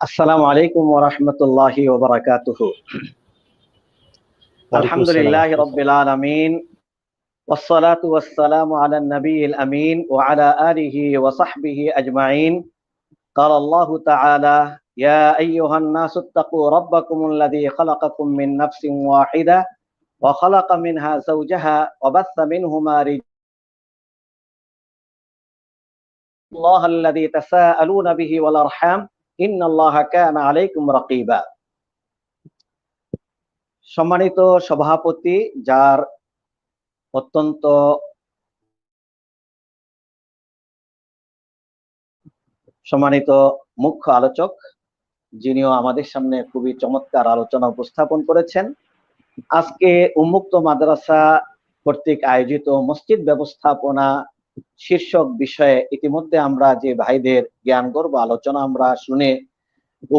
আসসালামু আলাইকুম ওয়া রাহমাতুল্লাহি ওয়া বারাকাতুহু আলহামদুলিল্লাহি রাব্বিল আলামিন والصلاة والسلام على النبي الأمين وعلى آله وصحبه أجمعين قال الله تعالى يا أيها الناس اتقوا ربكم الذي خلقكم من نفس واحدة وخلق منها زوجها وبث منهما رجالا الله الذي تساءلون به والأرحام সম্মানিত সভাপতি, যার অত্যন্ত সম্মানিত মুখ্য আলোচক, যিনিও আমাদের সামনে খুবই চমৎকার আলোচনা উপস্থাপন করেছেন। আজকে উন্মুক্ত মাদ্রাসা কর্তৃক আয়োজিত মসজিদ ব্যবস্থাপনা শীর্ষক বিষয়ে ইতিমধ্যে আমরা যে ভাইদের জ্ঞান গর্ব আলোচনা আমরা শুনে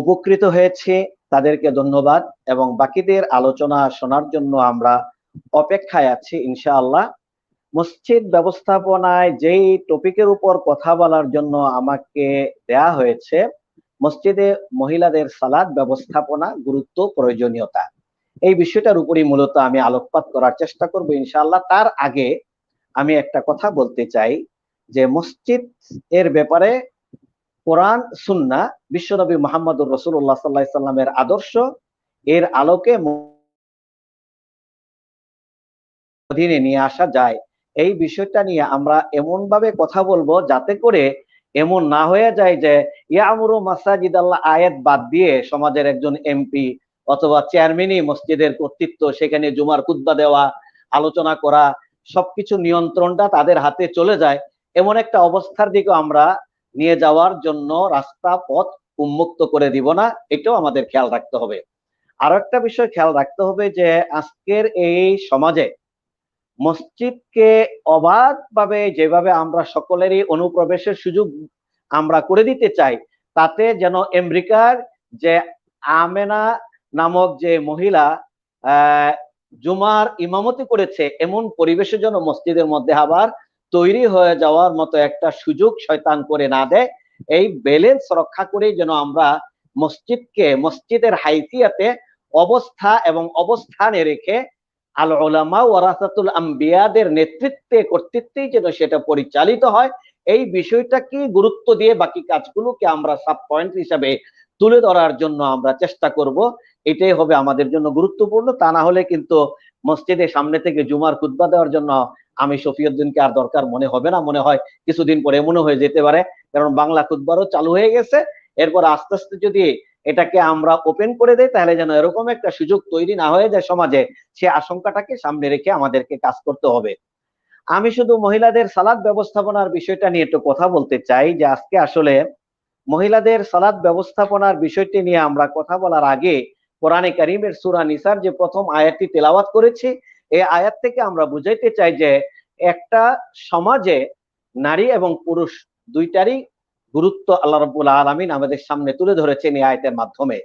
উপকৃত হয়েছি, তাদেরকে ধন্যবাদ এবং বাকিদের আলোচনা শোনার জন্য আমরা অপেক্ষায় আছি ইনশাআল্লাহ। মসজিদ ব্যবস্থাপনায় যেই টপিকের উপর কথা বলার জন্য আমাকে দেয়া হয়েছে, মসজিদে মহিলাদের সালাদ ব্যবস্থাপনা গুরুত্ব, প্রয়োজনীয়তা। এই বিষয়টার উপরই মূলত আমি আলোকপাত করার চেষ্টা করব ইনশাআল্লাহ। তার আগে আমি একটা কথা বলতে চাই যে মসজিদ এর ব্যাপারে কোরআন, সুন্না, বিশ্বনবী মোহাম্মদুর রসুল্লাহ সাল্লাহ সাল্লামের আদর্শ, এর আলোকে অধীনে নিয়ে আসা যায়। এই বিষয়টা নিয়ে আমরা এমন ভাবে কথা বলব যাতে করে এমন না হয়ে যায় যে, ইয়ামুরু মাসাজিদ আল্লাহ আয়াত বাদ দিয়ে সমাজের একজন এমপি অথবা চেয়ারম্যানই মসজিদের কর্তৃত্ব, সেখানে জুমার কুদ্বা দেওয়া, আলোচনা করা সবকিছু নিয়ন্ত্রণটা তাদের হাতে চলে যায়। এমন একটা অবস্থার দিকে আমরা নিয়ে যাওয়ার জন্য রাস্তা, পথ উন্মুক্ত করে দিব না, এটাও আমাদের খেয়াল রাখতে হবে। আর একটা বিষয় খেয়াল রাখতে হবে যে আজকের এই সমাজে মসজিদকে অবাধভাবে যেভাবে আমরা সকলেরই অনুপ্রবেশের সুযোগ আমরা করে দিতে চাই, তাতে যেন আমেরিকার যে আমেনা নামক যে মহিলা জুমার ইমামতি করেছে, এমন পরিবেশের জন্য মসজিদের মধ্যে আবার তৈরি হয়ে যাওয়ার মতো একটা সুযোগ শয়তান করে না দেয়। এই ব্যালেন্স রক্ষা করেই যেন আমরা মসজিদকে, মসজিদের হাইসিয়াতে অবস্থা এবং অবস্থানে রেখে আল ওলামা ওয়ারাসাতুল আম্বিয়াদের নেতৃত্বে, কর্তৃত্বেই যেন সেটা পরিচালিত হয়। এই বিষয়টাকে গুরুত্ব দিয়ে বাকি কাজগুলোকে আমরা সাব পয়েন্ট হিসাবে তুলে ধরার জন্য আমরা চেষ্টা করব। এটাই হবে আমাদের জন্য গুরুত্বপূর্ণ। তা না হলে কিন্তু মসজিদের সামনে থেকে জুমার খুদ্া দেওয়ার জন্য আমি শফিউদ্দিনকে আর দরকার মনে হবে না। মনে হয় কিছুদিন পরে এমনও হয়ে যেতে পারে। কারণ বাংলা খুদ্বারও চালু হয়ে গেছে। এরপর আস্তে আস্তে যদি এটাকে আমরা ওপেন করে দেই, তাহলে যেন এরকম একটা সুযোগ তৈরি না হয়ে যায় সমাজে, সে আশঙ্কাটাকে সামনে রেখে আমাদেরকে কাজ করতে হবে। আমি শুধু মহিলাদের সালাদ ব্যবস্থাপনার বিষয়টা নিয়ে একটু কথা বলতে চাই যে আজকে আসলে মহিলাদের সালাদ ব্যবস্থাপনার বিষয়টি নিয়ে আমরা কথা বলার আগে কোরআনে করিমের সুরা নিসার যে প্রথম আয়াতটি তেলাওয়াত করেছি, এই আয়াত থেকে আমরা বুঝাইতে চাই যে একটা সমাজে নারী এবং পুরুষ দুইটারই গুরুত্ব আল্লাহ রব্বুল আলমিন আমাদের সামনে তুলে ধরেছেন এই আয়তের মাধ্যমে।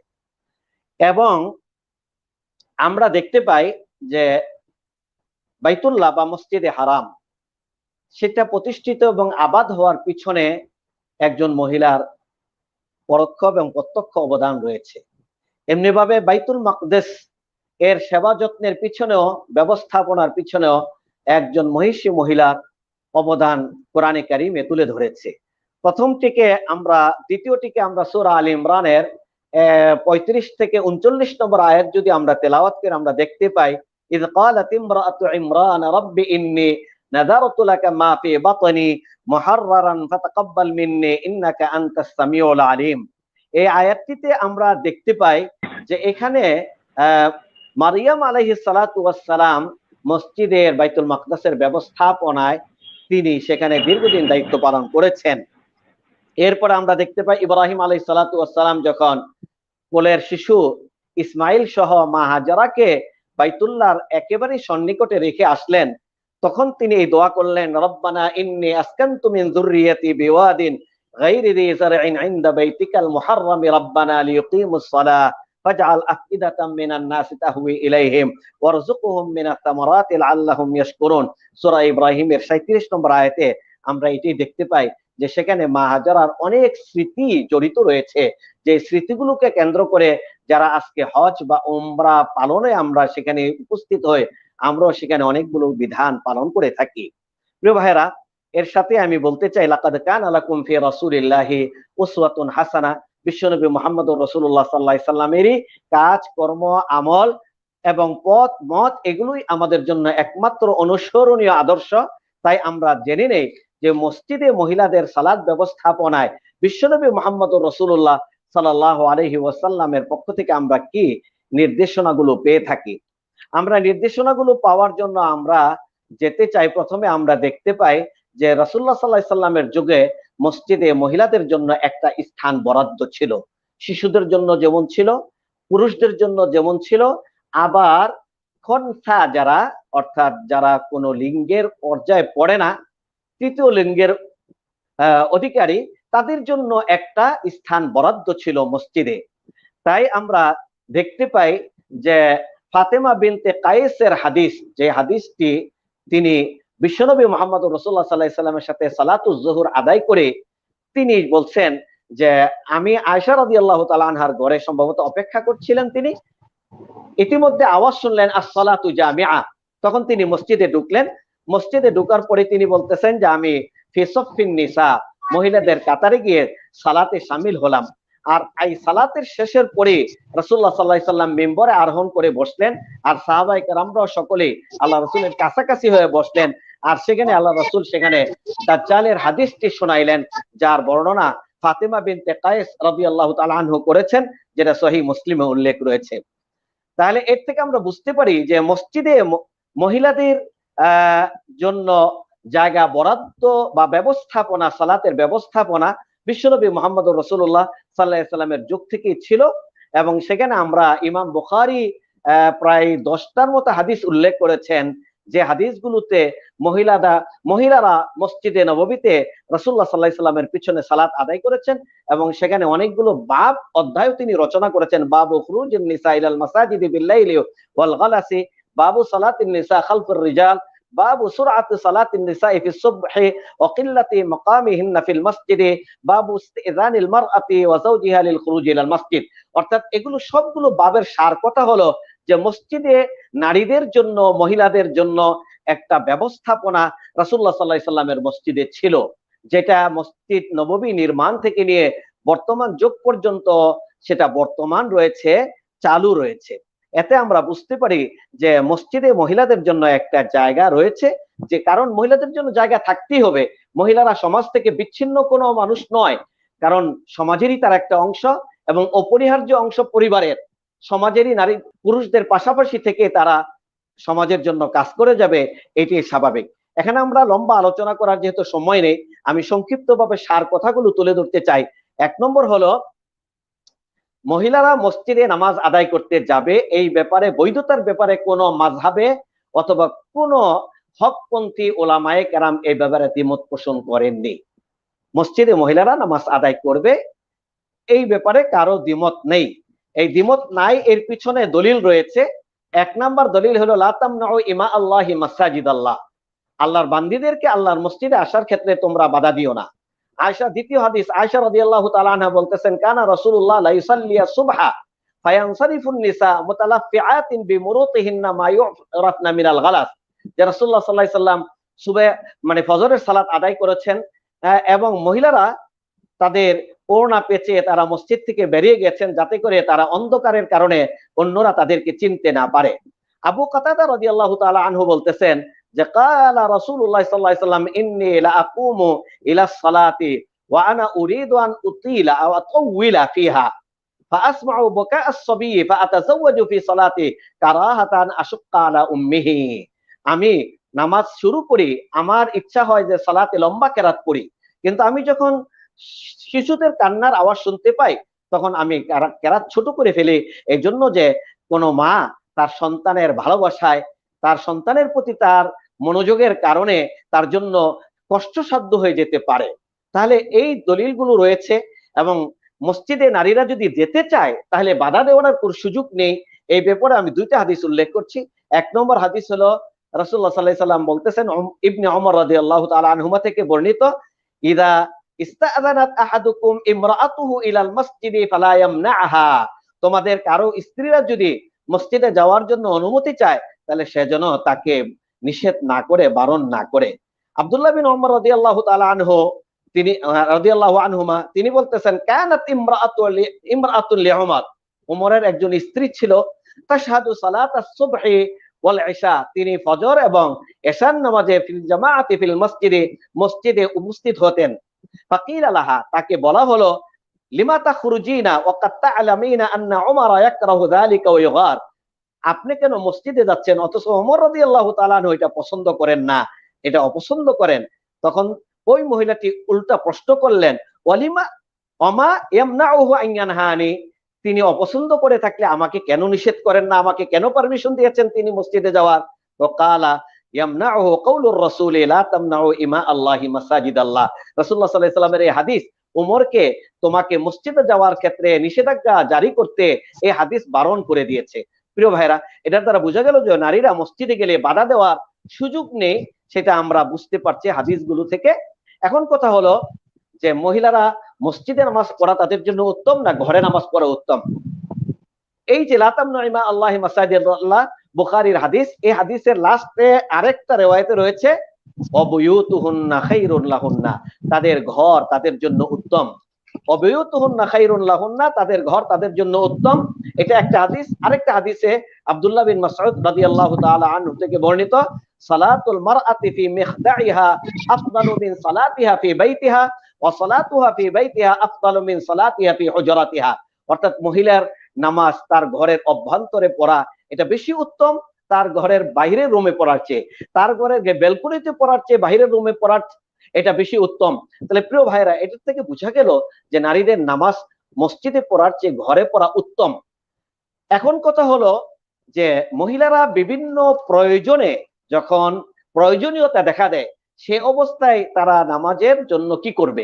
এবং আমরা দেখতে পাই যে বাইতুল্লাহ বা মসজিদে হারাম, সেটা প্রতিষ্ঠিত এবং আবাদ হওয়ার পিছনে একজন মহিলার পরোক্ষ এবং প্রত্যক্ষ অবদান রয়েছে এমনিভাবে বাইতুল মাকদেশ এর সেবা যত্নের পিছনেও ব্যবস্থাপনার পিছনেও একজন মহিষী মহিলার অবদান কোরআনে কারিমে তুলে ধরেছে প্রথমটিকে আমরা দ্বিতীয়টিকে আমরা সুরা আল ইমরানের পঁয়ত্রিশ থেকে উনচল্লিশ নম্বর আয়াত যদি আমরা তেলাওয়াত করে আমরা দেখতে পাই إذ قالت امرأة عمران رب إني নাযারাতুলাকা এই আয়াতটিতে আমরা দেখতে পাই যে এখানে মারিয়াম আলাইহিস সালাতু মসজিদের বাইতুল মাকদাসের ব্যবস্থাপনায় তিনি সেখানে দীর্ঘদিন দায়িত্ব পালন করেছেন। এরপর আমরা দেখতে পাই ইব্রাহিম আলাই সালাতাম যখন কোলের শিশু ইসমাইল সহ মাহাজারাকে বাইতুল্লাহর একেবারে সন্নিকটে রেখে আসলেন তখন তিনি এই দোয়া করলেন রব্বানা ইন্নি আসকানতু মিন যুররিয়াতি বিওয়াদিন غير ذي زرع عند بيتك المحرم ربنا ليقيموا الصلاة فاجعل أفئدة من الناس تهوي إليهم وارزقهم من الثمرات لعلهم يشكرون সূরা ইব্রাহিমের 37 নম্বর আয়াতে আমরা এটি দেখতে পাই যে সেখানে মা হাজারার অনেক স্মৃতি জড়িত রয়েছে যে স্মৃতিগুলোকে কেন্দ্র করে যারা আজকে হজ বা উমরা পালনে আমরা সেখানে উপস্থিত হয়ে আমরাও সেখানে অনেকগুলো বিধান পালন করে থাকি। প্রিয় ভাইরা এর সাথে আমি বলতে চাই, লাকাদ কান আলাকুম ফি রাসূলিল্লাহি উসওয়াতুন হাসানা। বিশ্বনবী মুহাম্মদ রাসূলুল্লাহ সাল্লাল্লাহু আলাইহি সাল্লামেরই কাজ, কর্ম, আমল এবং পথ, মত এগুলোই আমাদের জন্য একমাত্র অনুসরণীয় আদর্শ। তাই আমরা জেনে নেই যে মসজিদে মহিলাদের সালাদ ব্যবস্থাপনায় বিশ্বনবী মোহাম্মদ রসুল্লাহ সাল্লাহ আলহি ওয়াসাল্লামের পক্ষ থেকে আমরা কি নির্দেশনাগুলো পেয়ে থাকি। আমরা নির্দেশনাগুলো পাওয়ার জন্য আমরা যেতে চাই, প্রথমে আমরা দেখতে পাই যে রসুল্লাহ সাল্লাহ সাল্লামের যুগে মসজিদে মহিলাদের জন্য একটা স্থান বরাদ্দ ছিল। শিশুদের জন্য যেমন ছিল, পুরুষদের জন্য যেমন ছিল, আবার খনসা যারা, অর্থাৎ যারা কোনো লিঙ্গের পর্যায়ে পড়ে না, তৃতীয় লিঙ্গের অধিকারী, তাদের জন্য একটা স্থান বরাদ্দ ছিল মসজিদে। তাই আমরা দেখতে পাই যে ফাতেমা বিনতে কায়েসের হাদিস, যে হাদিসটি তিনি বিশ্বনবী মোহাম্মদ রসুল্লাহ সাল্লাহ সাল্লামের সাথে সালাতুজ জহুর আদায় করে তিনি বলছেন যে, আমি আয়সা রদি আল্লাহ তালানহার ঘরে সম্ভবত অপেক্ষা করছিলেন তিনি। ইতিমধ্যে আওয়াজ শুনলেন, আসসালাতু জামিআ। তখন তিনি মসজিদে ঢুকলেন। মসজিদে ঢুকার পরে তিনি বলতেছেন যে, আমি ফিসফিন নিসা। মহিলাদের কাতারে গিয়ে সালাতে সামিল হলাম। আর এই সালাতের শেষের পরে রসুল্লাহ সাল্লাহ সাল্লাম মেম্বরে আরোহণ করে বসলেন। আর সাহাবাই কারামরাও সকলে আল্লাহ রসুলের কাছাকাছি হয়ে বসলেন। আর সেখানে আল্লাহ রসুল সেখানে দাজ্জালের হাদিসটি শোনাইলেন, যার বর্ণনা ফাতেমা বিনতে কায়েস রবি আল্লাহ তালানহু করেছেন, যেটা সহি মুসলিমে উল্লেখ রয়েছে। তাহলে এর থেকে আমরা বুঝতে পারি যে মসজিদে মহিলাদের জন্য জায়গা বরাদ্দ বা ব্যবস্থাপনা, সালাতের ব্যবস্থাপনা বিশ্বনবী মোহাম্মদ রসুল্লাহ সাল্লাহ সাল্লামের যুগ থেকেই ছিল এবং সেখানে আমরা ইমাম বুখারি প্রায় দশটার মতো হাদিস উল্লেখ করেছেন যে হাদিসগুলোতে মহিলারা মহিলারা মসজিদে নববীতে রসুল্লাহ সাল্লাহ সাল্লামের পিছনে সালাত আদায় করেছেন এবং সেখানে অনেকগুলো বাব অধ্যায় তিনি রচনা করেছেন। বাবু খুরুজ নিসা ইলাল মাসাজিদি বিল্লাইলি ওয়াল বাবু সালাতিন নিসা খালফুর রিজাল বাবু সুরআত সালাতিন নিসা ফি সুবহি ওয়া কিল্লাতি মাকামিহিন্না ফিল মসজিদে। বাবু ইস্তিজানিল মারআতি ওয়া যাওজিহা লিল খুরুজ ইলাল মসজিদ। অর্থাৎ এগুলো সবগুলো বাবের সার কথা হলো যে মসজিদে নারীদের জন্য, মহিলাদের জন্য একটা ব্যবস্থাপনা রাসুল্লাহ সাল্লাহ সাল্লামের মসজিদে ছিল, যেটা মসজিদ নববী নির্মাণ থেকে নিয়ে বর্তমান যুগ পর্যন্ত সেটা বর্তমান রয়েছে, চালু রয়েছে। এতে আমরা বুঝতে পারি যে মসজিদে মহিলাদের জন্য একটা জায়গা রয়েছে, যে কারণ মহিলাদের জন্য জায়গা থাকতেই হবে। মহিলারা সমাজ থেকে বিচ্ছিন্ন কোনো মানুষ নয়, কারণ সমাজেরই তার একটা অংশ এবং অপরিহার্য অংশ পরিবারের। সমাজেরই নারী পুরুষদের পাশাপাশি থেকে তারা সমাজের জন্য কাজ করে যাবে এটি স্বাভাবিক। এখানে আমরা লম্বা আলোচনা করার যেহেতু সময় নেই, আমি সংক্ষিপ্তভাবে সার কথাগুলো তুলে ধরতে চাই। এক নম্বর হলো মহিলারা মসজিদে নামাজ আদায় করতে যাবে, এই ব্যাপারে, বৈধতার ব্যাপারে কোনো মাঝহাবে অথবা কোনো হকপন্থী ওলামায়ে কেরাম এই ব্যাপারে দ্বিমত পোষণ করেননি। মসজিদে মহিলারা নামাজ আদায় করবে, এই ব্যাপারে কারও দ্বিমত নেই। এই দ্বিমত নাই, এর পিছনে দলিল রয়েছে। এক নাম্বার দলিল হলো লাতাম ইমা আল্লাহ মাসাজিদ আল্লাহ আল্লাহর বান্দিদেরকে আল্লাহর মসজিদে আসার ক্ষেত্রে তোমরা বাধা দিও না। আয়সা, দ্বিতীয় হাদিস, আয়সা রাদিয়াল্লাহু তাআলা আনহা বলতেছেন, কানা ইউসাল্লিয়া সুবহা ফায়ানসারিফুন নিসা মুতালাফিআতিন বিমুরুতিহিন্না মিনাল গালাস। যে সাল্লাম সুবে মানে ফজরের সালাত আদায় করেছেন এবং মহিলারা তাদের ওড়না পেঁচে তারা মসজিদ থেকে বেরিয়ে গেছেন যাতে করে তারা অন্ধকারের কারণে অন্যরা তাদেরকে চিনতে না পারে। আবু কাতাদা রাদিয়াল্লাহু তাআলা আনহু বলতেছেন যে কালা রাসূলুল্লাহ সাল্লাল্লাহু আলাইহি সাল্লাম ইন্নী লা আকুমু ইলা সালাতি ওয়া আনা উরিদু আন উতিলা আও আতাওয়িলা ফিহা فأسمع بكاء الصبي فأتزوج في صلاتي كراهة أشق على أمه আমি নামাজ শুরু করি আমার ইচ্ছা হয় যে সালাতে লম্বা কেরাত পড়ি কিন্তু আমি যখন শিশুদের কান্নার আওয়াজ শুনতে পাই তখন আমি কেরাত ছোট করে ফেলি এই জন্য যে কোনো মা তার সন্তানের ভালোবাসায় তার সন্তানের প্রতি তার মনোযোগের কারণে তার জন্য কষ্টসাধ্য হয়ে যেতে পারে। তাহলে এই দলিলগুলো রয়েছে এবং মসজিদে নারীরা যদি যেতে চায়, তাহলে বাধা দেওয়ার কোন সুযোগ নেই। এই ব্যাপারে আমি দুইটা হাদিস উল্লেখ করছি। এক নম্বর হাদিস হলো রাসুল্লাহ সাল্লাহ সাল্লাম বলতেছেন ইবনে অমর রাজি আল্লাহ তালা আনহুমা থেকে বর্ণিত, ইদা ইস্তাযানাত আহাদুকুম ইমরাআতুহু ইলাল মাসজিদি ফালা ইয়ামনাহা তোমাদের কারও স্ত্রীরা যদি মসজিদে যাওয়ার জন্য অনুমতি চায়, তাহলে সেজন্য তাকে নিষেধ না করে, বারণ না করে। আব্দুল্লাহ বিন ওমর রাদিয়াল্লাহু তাআলা আনহু, তিনি রাদিয়াল্লাহু আনহুমা, তিনি বলতেছেন, কানাত ইমরাআতু লি- ইমরাআতুন লিউমর উমরের একজন স্ত্রী ছিল, তাশহাদু সালাত আস-সুবহি ওয়াল ইশা। তিনি ফজর এবং এশার নামাজে ফিল জামাআতি ফিল মসজিদে মসজিদে উপস্থিত হতেন। ফাকিল আলাহা তাকে বলা হলো, লিমা তাখরুজিনা ওয়া কাদ তা'লামিনা আন্না উমার ইয়াকরাহু যালিকা ওয়া ইউগার। আপনি কেন মসজিদে যাচ্ছেন? অথচ ওমর রাদিয়াল্লাহু তাআলা আনহু এটা পছন্দ করেন না। এটা অপছন্দ করেন। তখন ওই মহিলাটি উল্টা প্রশ্ন করলেন, ওয়ালিমা অমা ইয়ামনাউহু আন ইয়ানহানি? তিনি অপছন্দ করে থাকলে আমাকে কেন নিষেধ করেন না? আমাকে কেন পারমিশন দিয়েছেন তিনি মসজিদে যাওয়ার? তো কালা আল্লাহি আল্লাহ। তোমাকে মসজিদে যাওয়ার ক্ষেত্রে নিষেধাজ্ঞা জারি করতে এই হাদিস বারণ করে দিয়েছে। প্রিয় ভাইরা এটার দ্বারা বোঝা গেল যে নারীরা মসজিদে গেলে বাধা দেওয়ার সুযোগ নেই, সেটা আমরা বুঝতে পারছি হাদিসগুলো থেকে। এখন কথা হলো যে মহিলারা মসজিদে নামাজ পড়া তাদের জন্য উত্তম না ঘরে নামাজ পড়া উত্তম? এই যে লাতাম নাইমা আল্লাহ মাসাজিদুল্লাহ বুখারীর হাদিস, এই হাদিসের লাস্টে আরেকটা রেওয়ায়েতে রয়েছে অবয়ুতুহুন্না খাইরুন লাহুন্না তাদের ঘর তাদের জন্য উত্তম। তাদের ঘর তাদের জন্য উত্তম। এটা একটা হাদিস। আরেকটা হাদিসে বিন থেকে বর্ণিত, সালাতুল আফদালু সালাতিহা ফি বাইতিহা সালাতুহা ফি বাইতিহা আফদালু সালাতিহা ফি অর্থাৎ মহিলার নামাজ তার ঘরের অভ্যন্তরে পড়া, এটা বেশি উত্তম। তার ঘরের বাইরের রুমে পড়ার চেয়ে, তার ঘরের বেলকনিতে পড়ার চেয়ে বাইরের রুমে পড়ার এটা বেশি উত্তম। তাহলে প্রিয় ভাইরা এটার থেকে বোঝা গেল যে নারীদের নামাজ মসজিদে পড়ার চেয়ে ঘরে পড়া উত্তম। এখন কথা হলো যে মহিলারা বিভিন্ন প্রয়োজনে যখন প্রয়োজনীয়তা দেখা দেয়, সে অবস্থায় তারা নামাজের জন্য কি করবে?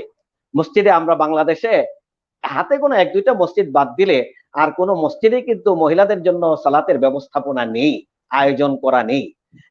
মসজিদে আমরা বাংলাদেশে হাতে কোনো এক দুইটা মসজিদ বাদ দিলে আর কোনো মসজিদে কিন্তু মহিলাদের জন্য সালাতের ব্যবস্থাপনা নেই, আয়োজন করা নেই।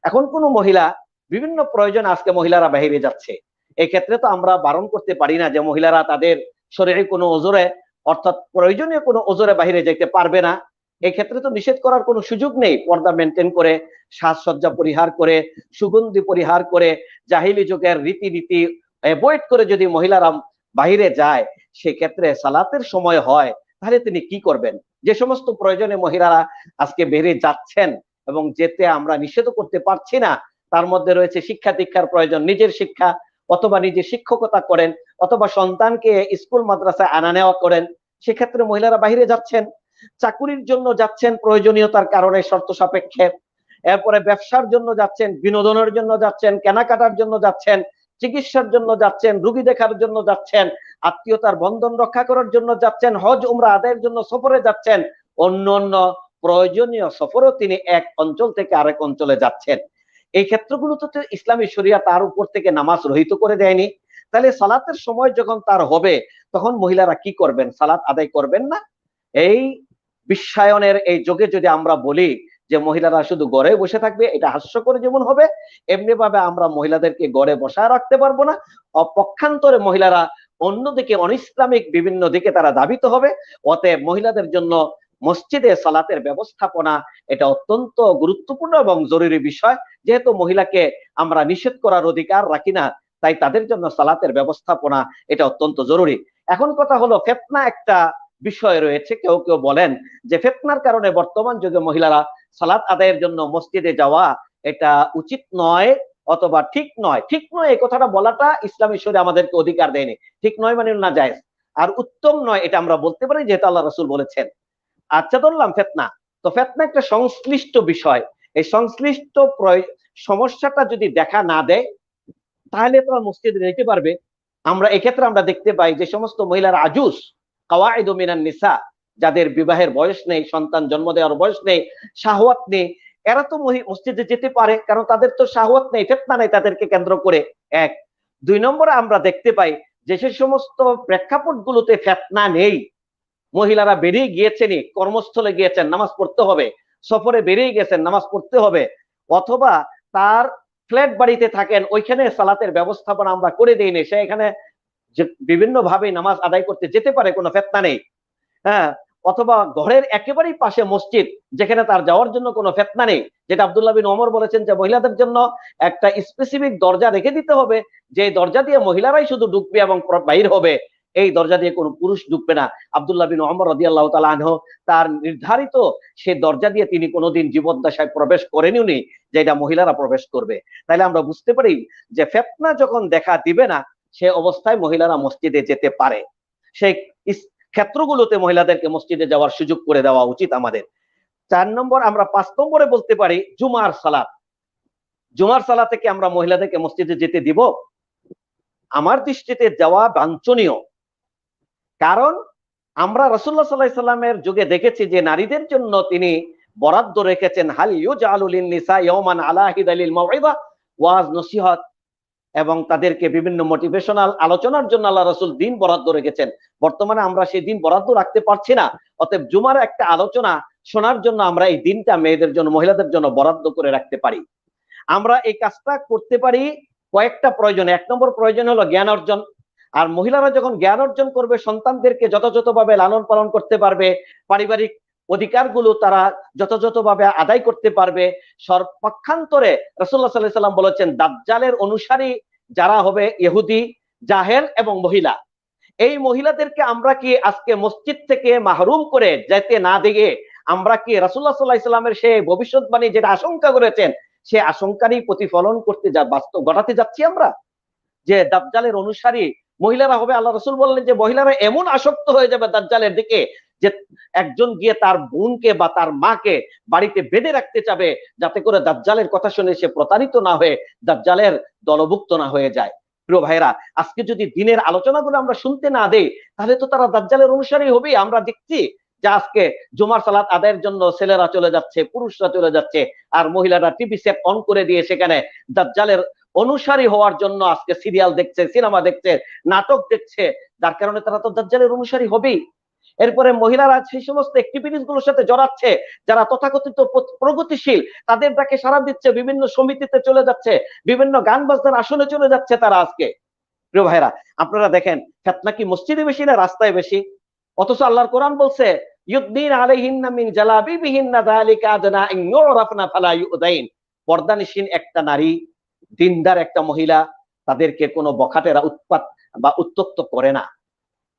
এখন কোন মহিলা বিভিন্ন প্রয়োজন আজকে মহিলারা বাহিরে যাচ্ছে। এই ক্ষেত্রে তো আমরা বারণ করতে পারি না যে মহিলারা তাদের শরীরে কোনো ওজোরে, অর্থাৎ প্রয়োজনীয় কোনো ওজোরে বাহিরে যেতে পারবে না। এই ক্ষেত্রে তো নিষেধ করার কোনো সুযোগ নেই। পর্দা মেনটেন করে, সাজসজ্জা পরিহার করে, সুগন্ধি পরিহার করে, জাহিলি যুগের রীতিনীতি অ্যাভয়েড করে যদি মহিলারা বাহিরে যায়, সেক্ষেত্রে সালাতের সময় হয়, তাহলে তিনি কি করবেন? যে সমস্ত প্রয়োজনে মহিলারা আজকে বেড়ে যাচ্ছেন এবং যেতে আমরা নিষেধ করতে পারছি না, তার মধ্যে রয়েছে শিক্ষা দীক্ষার প্রয়োজন, নিজের শিক্ষা অথবা নিজে শিক্ষকতা করেন, অথবা সন্তানকে স্কুল, মাদ্রাসায় আনা নেওয়া করেন, সেক্ষেত্রে মহিলারা বাহিরে যাচ্ছেন, চাকুরির জন্য যাচ্ছেন প্রয়োজনীয়তার কারণে শর্ত সাপেক্ষে। এরপরে ব্যবসার জন্য যাচ্ছেন, বিনোদনের জন্য যাচ্ছেন, কেনাকাটার জন্য যাচ্ছেন, চিকিৎসার জন্য যাচ্ছেন, রুগী দেখার জন্য যাচ্ছেন, আত্মীয়তার বন্ধন রক্ষা করার জন্য যাচ্ছেন, হজ, উমরা আদায়ের জন্য সফরে যাচ্ছেন অন্য অন্য প্রয়োজনীয় সফরও তিনি এক অঞ্চল থেকে আরেক অঞ্চলে যাচ্ছেন। এই ক্ষেত্রগুলোতে তো ইসলামী শরিয়া তার উপর থেকে নামাজ রহিত করে দেয়নি। তাহলে সালাতের সময় যখন তার হবে, তখন মহিলারা কি করবেন? সালাত আদায় করবেন না? এই বিশ্বায়নের এই যোগে যদি আমরা বলি যে মহিলারা শুধু গড়ে বসে থাকবে, এটা হাস্যকর যেমন হবে এমনি ভাবে আমরা মহিলাদেরকে গড়ে বসায় রাখতে পারব না। অপক্ষান্তরে মহিলারা অন্যদিকে অনিসলামিক বিভিন্ন দিকে তারা দাবিত হবে। অতএব মহিলাদের জন্য মসজিদে সালাতের ব্যবস্থাপনা, এটা অত্যন্ত গুরুত্বপূর্ণ এবং জরুরি বিষয়। যেহেতু মহিলাকে আমরা নিষেধ করার অধিকার রাখি না, তাই তাদের জন্য সালাতের ব্যবস্থাপনা, এটা অত্যন্ত জরুরি। এখন কথা হলো, ফেতনা একটা বিষয় রয়েছে, কেউ কেউ বলেন যে ফেতনার কারণে বর্তমান যুগে মহিলারা সালাত আদায়ের জন্য মসজিদে যাওয়া, এটা উচিত নয় অথবা ঠিক নয়। ঠিক নয়, এই কথাটা বলাটা ইসলাম ঈশ্বরে আমাদেরকে অধিকার দেয়নি। ঠিক নয় মানে না যায় আর উত্তম নয়, এটা আমরা বলতে পারি, যেহেতু আল্লাহ রসুল বলেছেন। আচ্ছা ধরলাম ফেতনা। তো ফেতনা একটা সংশ্লিষ্ট বিষয়। এই সংশ্লিষ্ট সমস্যাটা যদি দেখা না দেয়, তাহলে তো মসজিদে যেতে পারবে। আমরা, এক্ষেত্রে আমরা দেখতে পাই যে সমস্ত মহিলার আজুস কাওয়াইদ মিনান নিসা, যাদের বিবাহের বয়স নেই, সন্তান জন্ম দেওয়ার বয়স নেই, শাহওয়াত নেই, এরা তো মসজিদে যেতে পারে, কারণ তাদের তো শাহওয়াত নেই, ফেতনা নেই তাদেরকে কেন্দ্র করে। এক। দুই নম্বরে আমরা দেখতে পাই যে সে সমস্ত প্রেক্ষাপট গুলোতে ফেতনা নেই। মহিলারা বেরিয়ে গিয়েছেন কর্মস্থলে গিয়েছেন, নামাজ পড়তে হবে, সফরে বেরিয়ে গেছেন, নামাজ পড়তে হবে, অথবা তার ফ্ল্যাট বাড়িতে থাকেন, ওইখানে সালাতের ব্যবস্থাপনা আমরা করে দিইনি সে এখানে বিভিন্ন ভাবে নামাজ আদায় করতে যেতে পারে, কোনো ফেতনা নেই। হ্যাঁ অথবা ঘরের একেবারেই পাশে মসজিদ, যেখানে তার যাওয়ার জন্য কোনো ফেতনা নেই, যেটা আব্দুল্লাহ বিন ওমর বলেছেন যে মহিলাদের জন্য একটা স্পেসিফিক দরজা রেখে দিতে হবে, যে দরজা দিয়ে মহিলারাই শুধু ঢুকবে এবং বাইর হবে এই দরজা দিয়ে কোনো পুরুষ ঢুকবে না। আব্দুল্লাহ বিন ওমর রদি আল্লাহ তালাহ তার নির্ধারিত সে দরজা দিয়ে তিনি কোনোদিন জীবদ্দশায় প্রবেশ করেনি যে এটা মহিলারা প্রবেশ করবে। তাহলে আমরা বুঝতে পারি যে ফেতনা যখন দেখা দিবে না, সে অবস্থায় মহিলারা মসজিদে যেতে পারে। সেই ক্ষেত্রগুলোতে মহিলাদেরকে মসজিদে যাওয়ার সুযোগ করে দেওয়া উচিত আমাদের। চার নম্বর, আমরা পাঁচ নম্বরে বলতে পারি জুমার সালাত। জুমার সালা থেকে আমরা মহিলাদেরকে মসজিদে যেতে দিব। আমার দৃষ্টিতে যাওয়া বাঞ্ছনীয়। কারণ আমরা রসুল্লাহ সাল্লাহ সাল্লামের যুগে দেখেছি যে নারীদের জন্য তিনি বরাদ্দ রেখেছেন, হাল ইয়মান আলাহিদ ওয়াজ, নসিহত এবং তাদেরকে বিভিন্ন মোটিভেশনাল আলোচনার জন্য আল্লাহ রসুল দিন বরাদ্দ রেখেছেন। বর্তমানে আমরা সেই দিন বরাদ্দ রাখতে পারছি না। অতএব জুমার একটা আলোচনা শোনার জন্য আমরা এই দিনটা মেয়েদের জন্য, মহিলাদের জন্য বরাদ্দ করে রাখতে পারি। আমরা এই কাজটা করতে পারি কয়েকটা প্রয়োজন। এক নম্বর প্রয়োজন হলো জ্ঞান অর্জন। আর মহিলারা যখন জ্ঞান অর্জন করবে, সন্তানদেরকে যথাযথভাবে লালন পালন করতে পারবে, পারিবারিক অধিকারগুলো তারা যথাযথভাবে আদায় করতে পারবে, সর্বাক্ষান্তরে রসুল্লাহ সাল্লাহ সাল্লাম বলেছেন, দাজ্জালের অনুসারী যারা হবে, ইহুদি, জাহেল এবং মহিলা। এই মহিলাদেরকে আমরা কি আজকে মসজিদ থেকে মাহরুম করে যেতে না দিয়ে, আমরা কি রাসুল্লাহ সাল্লাহ ইসলামের সে ভবিষ্যৎবাণী যেটা আশঙ্কা করেছেন সে আশঙ্কারই প্রতিফলন করতে যা বাস্তব, ঘটাতে যাচ্ছি আমরা? যে দাজ্জালের অনুসারী মহিলারা হবে, আল্লাহ রসুল বললেন যে মহিলারা এমন আসক্ত হয়ে যাবে দাজ্জালের দিকে যে একজন গিয়ে তার বোনকে বা তার মাকে বাড়িতে বেঁধে রাখতে চাবে, যাতে করে দাজ্জালের কথা শুনে সে প্রতারিত না হয়ে দাজ্জালের দলভুক্ত না হয়ে যায়। প্রিয় ভাইরা আজকে যদি দিনের আলোচনাগুলো আমরা শুনতে না দেই, তাহলে তো তারা দাজ্জালের অনুসারী হবেই। আমরা দেখছি যে আজকে জুমার সালাত আদায়ের জন্য ছেলেরা চলে যাচ্ছে, পুরুষরা চলে যাচ্ছে, আর মহিলারা টিভি সেট অন করে দিয়ে সেখানে দাজ্জালের অনুসারী হওয়ার জন্য আজকে সিরিয়াল দেখছে সিনেমা দেখছে, নাটক দেখছে, যার কারণে তারা তো দাজ্জালের অনুসারী হবেই। এরপরে মহিলারা সেই সমস্ত অ্যাক্টিভিটিসগুলোর সাথে জড়াচ্ছে, যারা তথাকথিত প্রগতিশীল, তাদের ডাকে সারা দিচ্ছে, বিভিন্ন সমিতিতে চলে যাচ্ছে, বিভিন্ন গান বাজনার আসনে চলে যাচ্ছে তারা আজকে। প্রিয় ভাইরা আপনারা দেখেন, ফেতনা কি মসজিদে বেশি না রাস্তায় বেশি? অথচ আল্লাহর কোরআন বলছে, ইউদ্দিন আলাইহিন্না মিন জালাবিবিহিন্না যালিকা আদনা ইউরাফনা ফালা ইউদাইন। পর্দানিসীন একটা নারী দিনদার একটা মহিলা তাদেরকে কোনো বখাটেরা উৎপাত বা উত্তক্ত করে না।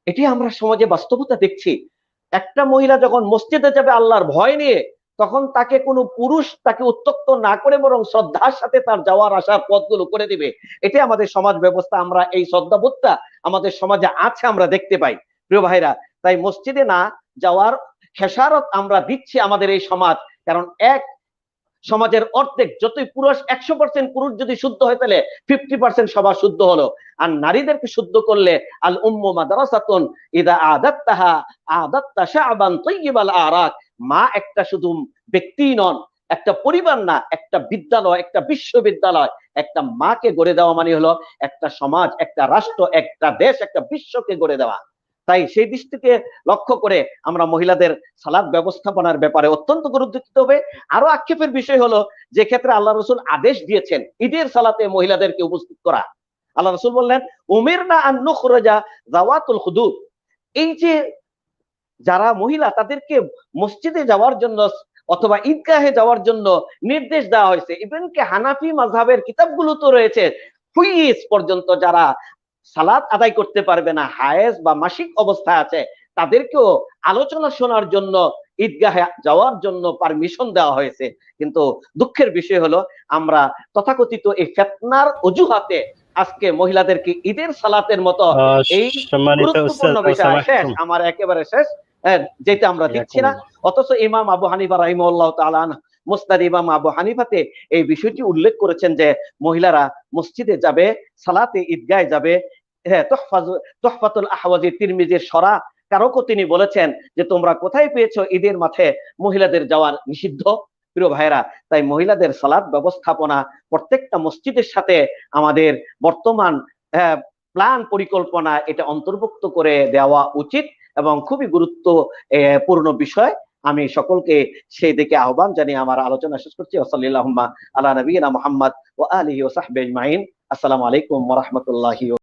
এটি আমরা সমাজে বাস্তবতা দেখছি। একটা মহিলা যখন মসজিদে যাবে আল্লাহর ভয় নিয়ে, তখন তাকে কোনো পুরুষ তাকে উত্তক্ত না করে বরং শ্রদ্ধার সাথে তার যাওয়ার আসার পথগুলো করে দিবে। এটি আমাদের সমাজ ব্যবস্থা, আমরা এই শ্রদ্ধাবোধটা আমাদের সমাজে আছে, আমরা দেখতে পাই। প্রিয় ভাইরা, তাই মসজিদে না যাওয়ার খেসারত আমরা দিচ্ছি আমাদের এই সমাজ। কারণ এক সমাজের অর্ধেক, যতই পুরুষ, একশো পার্সেন্ট পুরুষ যদি শুদ্ধ হয় তাহলে ফিফটি পার্সেন্ট সবার শুদ্ধ হলো। আর নারীদেরকে শুদ্ধ করলে, আল উম্মু ইদা আদাত্তাহা, আদাত্তা শাআবান তাইয়িবাল আরাক। মা একটা শুধু ব্যক্তি নন, একটা পরিবার না, একটা বিদ্যালয়, একটা বিশ্ববিদ্যালয়। একটা মাকে গড়ে দেওয়া মানে হলো একটা সমাজ, একটা রাষ্ট্র, একটা দেশ, একটা বিশ্বকে গড়ে দেওয়া। তাই সেই দৃষ্টিকে লক্ষ্য করে আমরা মহিলাদের সালাদ ব্যবস্থাপনার ব্যাপারে অত্যন্ত গুরুত্ব দিতে হবে। আরও আক্ষেপের বিষয় হলো, যে ক্ষেত্রে আল্লাহ রসুল আদেশ দিয়েছেন ঈদের সালাতে মহিলাদেরকে উপস্থিত করা। আল্লাহ রসুল বললেন উমের না আন্নুখরাজা জাওয়াতুল হুদুদ। এই যে যারা মহিলা, তাদেরকে মসজিদে যাওয়ার জন্য অথবা ঈদগাহে যাওয়ার জন্য নির্দেশ দেওয়া হয়েছে। ইভেনকে হানাফি মাঝহাবের কিতাবগুলো তো রয়েছে। পর্যন্ত যারা সালাত আদায় করতে পারবে না হায়েস বা মাসিক অবস্থায় আছে তাদেরকেও আলোচনা শোনার জন্য ঈদগাহে যাওয়ার জন্য পারমিশন দেওয়া হয়েছে। কিন্তু দুঃখের বিষয় হলো আমরা তথাকথিত এই ফেতনার অজুহাতে আজকে মহিলাদেরকে ঈদের সালাতের মতো এই গুরুত্বপূর্ণ বিষয় শেষ আমার একেবারে শেষ। যেটা আমরা দেখছি না। অথচ ইমাম আবু হানিফা রাহিমুল্লাহ তাআলা মুস্তাদ ইমাম আবু হানিফাতে এই বিষয়টি উল্লেখ করেছেন যে মহিলারা মসজিদে যাবে সালাতে ঈদগায় যাবে হ্যাঁ তোহফাতুল আহওয়াজি তিরমিজের সরা কারকও তিনি বলেছেন যে, তোমরা কোথায় পেয়েছ ঈদের মাঠে মহিলাদের যাওয়ার নিষিদ্ধ? প্রিয় ভাইরা তাই মহিলাদের সালাদ ব্যবস্থাপনা প্রত্যেকটা মসজিদের সাথে আমাদের বর্তমান প্ল্যান পরিকল্পনা এটা অন্তর্ভুক্ত করে দেওয়া উচিত এবং খুবই গুরুত্বপূর্ণ বিষয়। আমি সকলকে সেই দিকে আহ্বান জানিয়ে আমার আলোচনা শেষ করছি। ওসল্লাহ আল্লাহ নবীনা মোহাম্মদ ও আলহি ও সাহবে আসসালামু আলাইকুম রহমতুল্লাহি